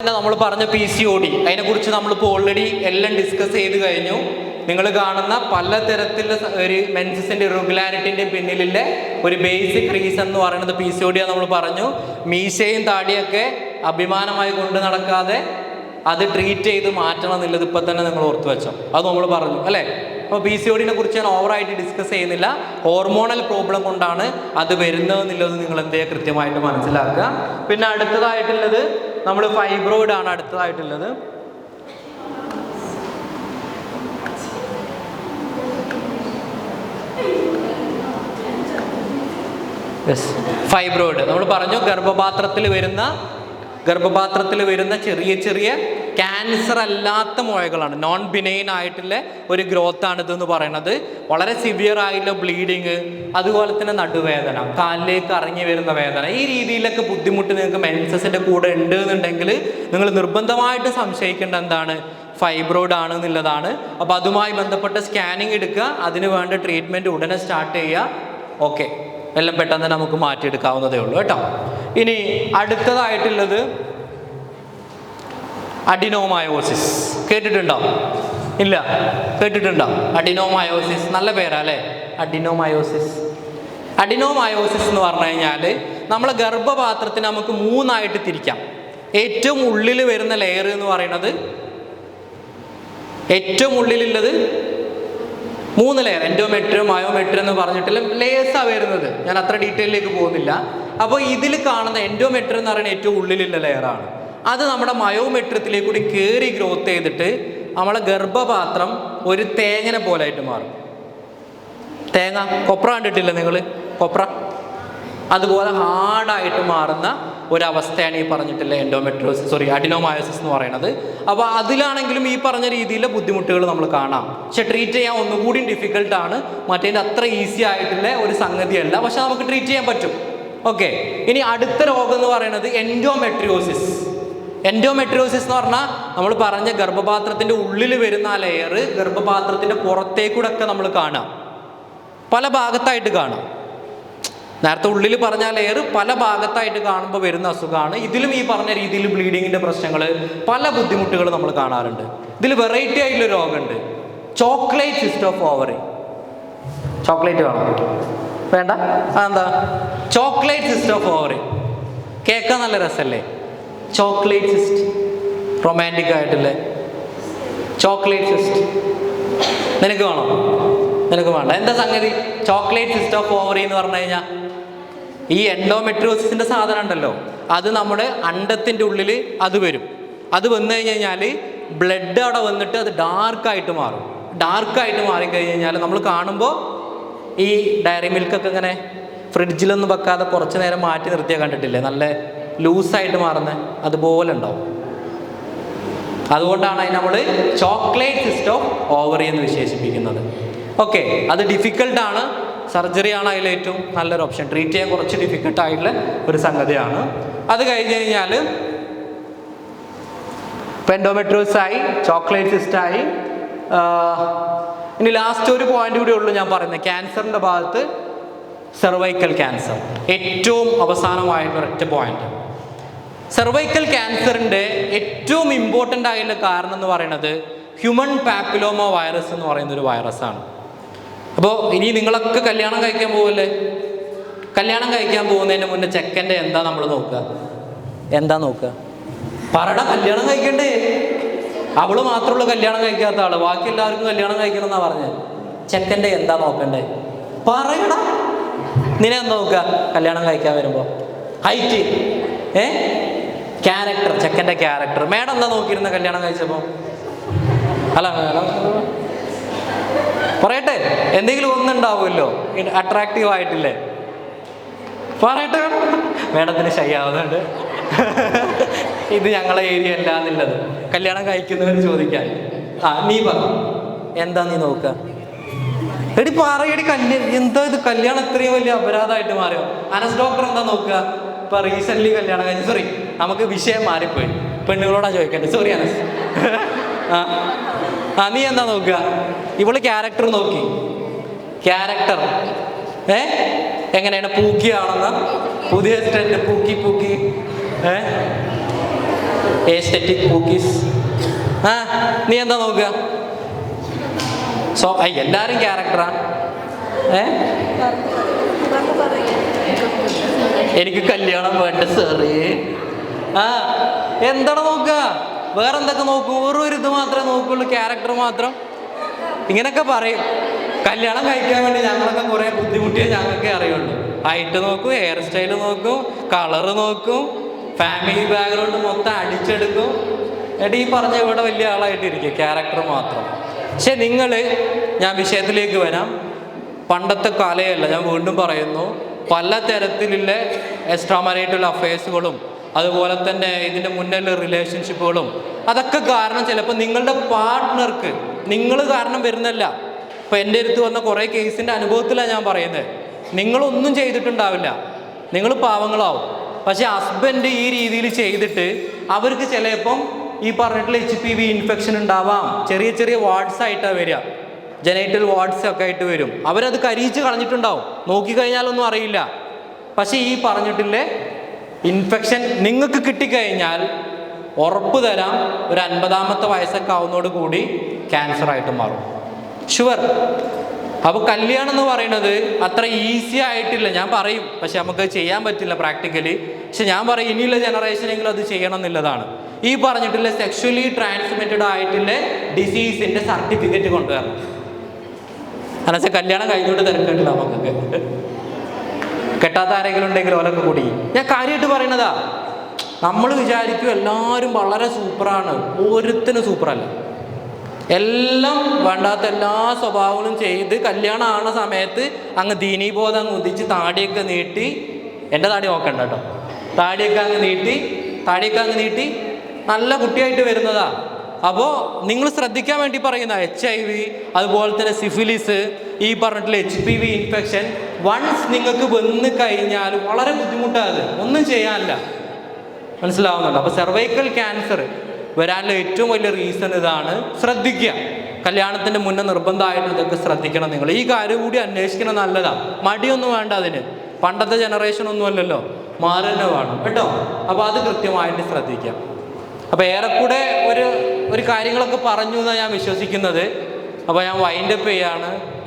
തന്നെ നമ്മൾ പറഞ്ഞ പി സി ഒ ഡി അതിനെക്കുറിച്ച് നമ്മളിപ്പോൾ ഓൾറെഡി എല്ലാം ഡിസ്കസ് ചെയ്ത് കഴിഞ്ഞു. നിങ്ങൾ കാണുന്ന പലതരത്തിലുള്ള തരത്തിലുള്ള ഒരു മെൻസിന്റെ ഇറഗുലാരിറ്റിന്റെ പിന്നിലുള്ള ഒരു ബേസിക് റീസൺ എന്ന് പറയുന്നത് പി സി ഒ ഡി നമ്മൾ പറഞ്ഞു. മീശയും താടിയൊക്കെ അഭിമാനമായി കൊണ്ട് നടക്കാതെ അത് ട്രീറ്റ് ചെയ്ത് മാറ്റണം എന്നുള്ളത് ഇപ്പം തന്നെ നിങ്ങൾ ഓർത്തു വെച്ചോ. അത് നമ്മൾ പറഞ്ഞു അല്ലേ? അപ്പോൾ പി സി ഒഡിനെ കുറിച്ച് ഞാൻ ഓവറായിട്ട് ഡിസ്കസ് ചെയ്യുന്നില്ല. ഹോർമോണൽ പ്രോബ്ലം കൊണ്ടാണ് അത് വരുന്നതെന്നുള്ളത് നിങ്ങൾ എന്തേ കൃത്യമായിട്ട് മനസ്സിലാക്കുക. പിന്നെ അടുത്തതായിട്ടുള്ളത് നമ്മൾ ഫൈബ്രോയിഡ് ആണ് അടുത്തതായിട്ടുള്ളത്. ഫൈബ്രോയിഡ് നമ്മൾ പറഞ്ഞു ഗർഭപാത്രത്തിൽ വരുന്ന ഗർഭപാത്രത്തിൽ വരുന്ന ചെറിയ ചെറിയ ക്യാൻസർ അല്ലാത്ത മുഴകളാണ്. നോൺ ബിനൈൻ ആയിട്ടുള്ള ഒരു ഗ്രോത്ത് ആണ് ഇതെന്ന് പറയുന്നത്. വളരെ സിവിയർ ആയിട്ടുള്ള ബ്ലീഡിങ് അതുപോലെ തന്നെ നടുവേദന കാലിലേക്ക് ഇറങ്ങി വരുന്ന വേദന. ഈ രീതിയിലൊക്കെ ബുദ്ധിമുട്ട് നിങ്ങൾക്ക് മെൻസസിന്റെ കൂടെ ഉണ്ട് എന്നുണ്ടെങ്കിൽ നിങ്ങൾ നിർബന്ധമായിട്ട് സംശയിക്കേണ്ട എന്താണ്? ഫൈബ്രോയിഡ് ആണ് എന്നുള്ളതാണ് അപ്പോൾ അതുമായി ബന്ധപ്പെട്ട സ്കാനിങ് എടുക്കുക. അതിന് വേണ്ട ട്രീറ്റ്മെന്റ് ഉടനെ സ്റ്റാർട്ട് ചെയ്യുക. ഓക്കെ എല്ലാം പെട്ടെന്ന് നമുക്ക് മാറ്റിയെടുക്കാവുന്നതേ ഉള്ളൂ കേട്ടോ. ഇനി അടുത്തതായിട്ടുള്ളത് അഡിനോമയോസിസ് കേട്ടിട്ടുണ്ടോ? ഇല്ല. കേട്ടിട്ടുണ്ടോ? അഡിനോമയോസിസ് നല്ല പേരാ അല്ലേ? അഡിനോമയോസിസ് അഡിനോമയോസിസ് എന്ന് പറഞ്ഞു കഴിഞ്ഞാൽ നമ്മളെ ഗർഭപാത്രത്തിന് നമുക്ക് മൂന്നായിട്ട് തിരിക്കാം. ഏറ്റവും ഉള്ളിൽ വരുന്ന ലെയർ എന്ന് പറയുന്നത് ഏറ്റവും ഉള്ളിലുള്ളത് മൂന്ന് ലെയർ എൻഡോമെട്രിയോ മയോമെട്രിയോ എന്ന് പറഞ്ഞിട്ടില്ല ലേസാണ് വരുന്നത്. ഞാൻ അത്ര ഡീറ്റെയിലേക്ക് പോകുന്നില്ല. അപ്പോൾ ഇതിൽ കാണുന്ന എൻഡോമെട്രി എന്ന് പറയുന്ന ഏറ്റവും ഉള്ളിലുള്ള ലെയറാണ് അത് നമ്മുടെ മയോമെട്രിയത്തിലേക്ക് കൂടി കയറി ഗ്രോത്ത് ചെയ്തിട്ട് നമ്മളെ ഗർഭപാത്രം ഒരു തേങ്ങനെ പോലെ ആയിട്ട് മാറും. തേങ്ങ കൊപ്ര കണ്ടിട്ടില്ല നിങ്ങൾ കൊപ്ര. അതുപോലെ ഹാർഡായിട്ട് മാറുന്ന ഒരവസ്ഥയാണ് ഈ പറഞ്ഞിട്ടുള്ള എൻഡോമെട്രോസിസ് സോറി അഡിനോമയോസിസ് എന്ന് പറയുന്നത്. അപ്പോൾ അതിലാണെങ്കിലും ഈ പറഞ്ഞ രീതിയിലെ ബുദ്ധിമുട്ടുകൾ നമ്മൾ കാണാം. പക്ഷെ ട്രീറ്റ് ചെയ്യാൻ ഒന്നുകൂടി ഡിഫിക്കൽട്ടാണ് മറ്റേതിന്റെ അത്ര ഈസി ആയിട്ടുള്ള ഒരു സംഗതിയല്ല. പക്ഷെ നമുക്ക് ട്രീറ്റ് ചെയ്യാൻ പറ്റും. ഓക്കെ ഇനി അടുത്ത രോഗം എന്ന് പറയുന്നത് എൻഡോമെട്രിയോസിസ് എൻഡോമെട്രിയോസിസ് എന്ന് പറഞ്ഞാൽ നമ്മൾ പറഞ്ഞ ഗർഭപാത്രത്തിന്റെ ഉള്ളിൽ വരുന്ന ആ ലെയർ ഗർഭപാത്രത്തിന്റെ പുറത്തേക്കൂടെ ഒക്കെ നമ്മൾ കാണാം. പല ഭാഗത്തായിട്ട് കാണാം. നേരത്തെ ഉള്ളിൽ പറഞ്ഞ ലെയർ പല ഭാഗത്തായിട്ട് കാണുമ്പോൾ വരുന്ന അസുഖമാണ് ഇതിലും ഈ പറഞ്ഞ രീതിയിൽ ബ്ലീഡിങ്ങിന്റെ പ്രശ്നങ്ങൾ പല ബുദ്ധിമുട്ടുകൾ നമ്മൾ കാണാറുണ്ട്. ഇതിൽ വെറൈറ്റി ആയിട്ടുള്ള രോഗമുണ്ട്. Chocolate cyst of ovary chocolate വേണം. വേണ്ട? അതെന്താ? ചോക്ലേറ്റ് സിസ്റ്റ് ഓഫ് ഓവറി കേൾക്കാൻ നല്ല രസമല്ലേ ചോക്ലേറ്റ് സിസ്റ്റ് റൊമാന്റിക് ആയിട്ടില്ലേ? ചോക്ലേറ്റ് സിസ്റ്റ് നിനക്ക് വേണോ? നിനക്ക് വേണ്ട. എന്താ സംഗതി? ചോക്ലേറ്റ് സിസ്റ്റ് ഓഫ് ഓവറി എന്ന് പറഞ്ഞു കഴിഞ്ഞാൽ ഈ എൻഡോമെട്രിയോസിന്റെ സാധനം ഉണ്ടല്ലോ. അത് നമ്മുടെ അണ്ടത്തിന്റെ ഉള്ളിൽ അത് വരും. അത് വന്നു കഴിഞ്ഞ് കഴിഞ്ഞാൽ ബ്ലഡ് അവിടെ വന്നിട്ട് അത് ഡാർക്കായിട്ട് മാറും. ഡാർക്കായിട്ട് മാറിക്കഴിഞ്ഞ് കഴിഞ്ഞാൽ നമ്മൾ കാണുമ്പോൾ ഈ ഡയറി മിൽക്കൊക്കെ ഇങ്ങനെ ഫ്രിഡ്ജിലൊന്നും വെക്കാതെ കുറച്ച് നേരം മാറ്റി നിർത്തിയാൽ കണ്ടിട്ടില്ലേ? നല്ല ലൂസായിട്ട് മാറുന്നത് അതുപോലെ ഉണ്ടാവും. അതുകൊണ്ടാണ് അതിന് നമ്മൾ ചോക്ലേറ്റ് സിസ്റ്റം ഓവറി എന്ന് വിശേഷിപ്പിക്കുന്നത്. ഓക്കെ അത് ഡിഫിക്കൽട്ടാണ് സർജറിയാണ് അതിൽ ഏറ്റവും നല്ലൊരു ഓപ്ഷൻ ട്രീറ്റ് ചെയ്യാൻ കുറച്ച് ഡിഫിക്കൽട്ടായിട്ടുള്ള ഒരു സംഗതിയാണ്. അത് കഴിഞ്ഞ് കഴിഞ്ഞാൽ പെൻഡോമെട്രോസ് ആയി ചോക്ലേറ്റ് സിസ്റ്റായി ഇനി ലാസ്റ്റ് ഒരു പോയിന്റ് കൂടി ഉള്ളൂ ഞാൻ പറയുന്നത്. ക്യാൻസറിന്റെ ഭാഗത്ത് സെർവൈക്കൽ ക്യാൻസർ ഏറ്റവും അവസാനമായിട്ടുള്ള ഒറ്റ പോയിന്റ് സെർവൈക്കൽ ക്യാൻസറിന്റെ ഏറ്റവും ഇമ്പോർട്ടന്റ് ആയിട്ടുള്ള കാരണം എന്ന് പറയുന്നത് ഹ്യൂമൻ പാപ്പിലോമ വൈറസ് എന്ന് പറയുന്ന ഒരു വൈറസാണ് അപ്പോൾ ഇനി നിങ്ങളൊക്കെ കല്യാണം കഴിക്കാൻ പോകല്ലേ കല്യാണം കഴിക്കാൻ പോകുന്നതിന് മുന്നേ ചെക്കന്റെ എന്താ നമ്മൾ നോക്കുക? എന്താ നോക്കുക? പറട കല്യാണം കഴിക്കണ്ടേ? അവൾ മാത്രമുള്ള കല്യാണം കഴിക്കാത്ത ആൾ. ബാക്കി എല്ലാവർക്കും കല്യാണം കഴിക്കണം എന്നാ പറഞ്ഞത് ചെക്കന്റെ എന്താ നോക്കണ്ടേ? പറയണ നിന്നെ എന്താ നോക്കുക? കല്യാണം കഴിക്കാൻ വരുമ്പോൾ ഹൈറ്റ് ഏ? ക്യാരക്ടർ ചെക്കന്റെ ക്യാരക്ടർ മേഡം എന്താ നോക്കിയിരുന്ന കല്യാണം കഴിച്ചപ്പോൾ അല്ല മേഡം. പറയട്ടെ എന്തെങ്കിലും ഒന്നുണ്ടാവുമല്ലോ? അട്രാക്റ്റീവ് ആയിട്ടില്ലേ? പറയട്ടെ. മേഡത്തിന് ശരിയാവുന്നുണ്ട് ഇത് ഞങ്ങളെ ഏരിയ അല്ല എന്നുള്ളത്. കല്യാണം കഴിക്കുന്നവർ ചോദിക്കാൻ. ആ നീ പറ. എന്താ നീ നോക്കുക എടി പറയടി കല്യാണം എന്താ ഇത്? കല്യാണം ഇത്രയും വലിയ അപരാധമായിട്ട് മാറിയോ? അനസ് ഡോക്ടർ എന്താ നോക്കുക ഇപ്പൊ റീസെന്റ് കല്യാണം കഴിഞ്ഞു. സോറി നമുക്ക് വിഷയം മാറിപ്പോയി. പെണ്ണുങ്ങളോടാ ചോദിക്കട്ടെ സോറി അനസ്. ആ നീ എന്താ നോക്കുക? ഇവൾ ക്യാരക്ടർ നോക്കി. ക്യാരക്ടർ ഏ? എങ്ങനെയാണ്? പൂക്കിയാണെന്ന് പുതിയ സ്റ്റെറ്റ് പൂക്കി പൂക്കി. ഏ? പൂക്കീസ്. ആ നീ എന്താ നോക്കുക? സോ ഐ എല്ലാവരും ക്യാരക്ടറാ ഏ? എനിക്ക് കല്യാണം വേണ്ട സാറേ ആ എന്താണ് നോക്കുക? വേറെ എന്തൊക്കെ നോക്കും ഓരോ ഇത് മാത്രമേ നോക്കുള്ളൂ ക്യാരക്ടർ മാത്രം. ഇങ്ങനെയൊക്കെ പറയും. കല്യാണം കഴിക്കാൻ വേണ്ടി ഞങ്ങളൊക്കെ കുറേ ബുദ്ധിമുട്ടിയേ ഞങ്ങൾക്ക് അറിയുള്ളൂ. ഹൈറ്റ് നോക്കും ഹെയർ സ്റ്റൈൽ നോക്കും കളറ് നോക്കും ഫാമിലി ബാക്ക്ഗ്രൗണ്ട് മൊത്തം അടിച്ചെടുക്കും. എടീ പറഞ്ഞ ഇവിടെ വലിയ ആളായിട്ടിരിക്കും ക്യാരക്ടർ മാത്രം. പക്ഷെ നിങ്ങൾ ഞാൻ വിഷയത്തിലേക്ക് വരാം. പണ്ടത്തെ കാലയല്ല ഞാൻ വീണ്ടും പറയുന്നു. പല തരത്തിലുള്ള എക്സ്ട്രാ മരൈറ്റുള്ള അഫയേഴ്സുകളും അതുപോലെ തന്നെ ഇതിന്റെ മുന്നിലുള്ള റിലേഷൻഷിപ്പുകളും അതൊക്കെ കാരണം ചിലപ്പോൾ നിങ്ങളുടെ പാർട്ട്ണർക്ക് നിങ്ങൾ കാരണം വരുന്നല്ല ഇപ്പം എന്റെ അടുത്ത് വന്ന കുറേ കേസിന്റെ അനുഭവത്തിലാണ് ഞാൻ പറയുന്നത്. നിങ്ങളൊന്നും ചെയ്തിട്ടുണ്ടാവില്ല. നിങ്ങൾ പാവങ്ങളാവും. പക്ഷെ ഹസ്ബൻഡ് ഈ രീതിയിൽ ചെയ്തിട്ട് അവർക്ക് ചിലപ്പം ഈ പറഞ്ഞിട്ടുള്ള എച്ച് പി വി ഇൻഫെക്ഷൻ ഉണ്ടാവാം. ചെറിയ ചെറിയ വാർഡ്സ് ആയിട്ടാണ് വരിക. ജനൈറ്റൽ വാർഡ്സ് ഒക്കെ ആയിട്ട് വരും. അവരത് കരിയിച്ച് കളഞ്ഞിട്ടുണ്ടാവും. നോക്കിക്കഴിഞ്ഞാലൊന്നും അറിയില്ല. പക്ഷേ ഈ പറഞ്ഞിട്ടില്ലേ ഇൻഫെക്ഷൻ നിങ്ങൾക്ക് കിട്ടിക്കഴിഞ്ഞാൽ ഉറപ്പ് തരാം. ഒരു അൻപതാമത്തെ വയസ്സൊക്കെ ആവുന്നതോട് കൂടി ക്യാൻസർ ആയിട്ട് മാറും. ഷുവർ അപ്പോൾ കല്യാണം എന്ന് പറയുന്നത് അത്ര ഈസി ആയിട്ടില്ല. ഞാൻ പറയും. പക്ഷെ നമുക്ക് ചെയ്യാൻ പറ്റില്ല പ്രാക്ടിക്കലി പക്ഷെ ഞാൻ പറയും ഇനിയുള്ള ജനറേഷനെങ്കിലും അത് ചെയ്യണം എന്നുള്ളതാണ്. ഈ പറഞ്ഞിട്ടുള്ള സെക്ഷലി ട്രാൻസ്മിറ്റഡ് ആയിട്ടുള്ള ഡിസീസിന്റെ സർട്ടിഫിക്കറ്റ് കൊണ്ടുവരണം. അനച്ച കല്യാണം കഴിഞ്ഞോട്ട് തിരക്കിട്ടില്ല നമുക്കൊക്കെ കെട്ടാത്ത ആരെങ്കിലും ഉണ്ടെങ്കിൽ ഓലൊക്കെ കൂടി. ഞാൻ കാര്യമായിട്ട് പറയണതാ നമ്മൾ വിചാരിക്കും എല്ലാവരും വളരെ സൂപ്പറാണ്. ഒരുത്തിനും സൂപ്പറല്ല. എല്ലാം വേണ്ടാത്ത എല്ലാ സ്വഭാവങ്ങളും ചെയ്ത് കല്യാണം ആവുന്ന സമയത്ത് അങ്ങ് ദീനീബോധം അങ്ങ് ഉദിച്ച് താടിയൊക്കെ നീട്ടി എന്റെ താടി നോക്കണ്ട കേട്ടോ. താടിയൊക്കെ അങ്ങ് നീട്ടി താടിയൊക്കെ അങ്ങ് നീട്ടി നല്ല കുട്ടിയായിട്ട് വരുന്നതാ. അപ്പോൾ നിങ്ങൾ ശ്രദ്ധിക്കാൻ വേണ്ടി പറയുന്ന എച്ച് ഐ വി അതുപോലെ തന്നെ സിഫിലിസ് ഈ പറഞ്ഞിട്ടുള്ള H P V infection once നിങ്ങൾക്ക് വന്ന് കഴിഞ്ഞാൽ വളരെ ബുദ്ധിമുട്ടാണ്. ഒന്നും ചെയ്യാനില്ല. മനസ്സിലാവുന്നുണ്ട്? അപ്പോൾ സെർവൈക്കൽ ക്യാൻസർ വരാനുള്ള ഏറ്റവും വലിയ റീസൺ ഇതാണ് ശ്രദ്ധിക്കുക. കല്യാണത്തിന്റെ മുന്നേ നിർബന്ധമായിട്ട് ഇതൊക്കെ ശ്രദ്ധിക്കണം നിങ്ങൾ. ഈ കാര്യം കൂടി അന്വേഷിക്കണം നല്ലതാണ് മടിയൊന്നും വേണ്ട അതിന്. പണ്ടത്തെ ജനറേഷൻ ഒന്നും അല്ലല്ലോ. മാറി വേണം. കേട്ടോ? അപ്പോൾ അത് കൃത്യമായിട്ട് ശ്രദ്ധിക്കാം അപ്പോൾ ഏറെക്കൂടെ ഒരു ഒരു കാര്യങ്ങളൊക്കെ പറഞ്ഞു എന്നാണ് ഞാൻ വിശ്വസിക്കുന്നത്. അപ്പോൾ ഞാൻ വൈൻഡപ്പ് ചെയ്യാണ്.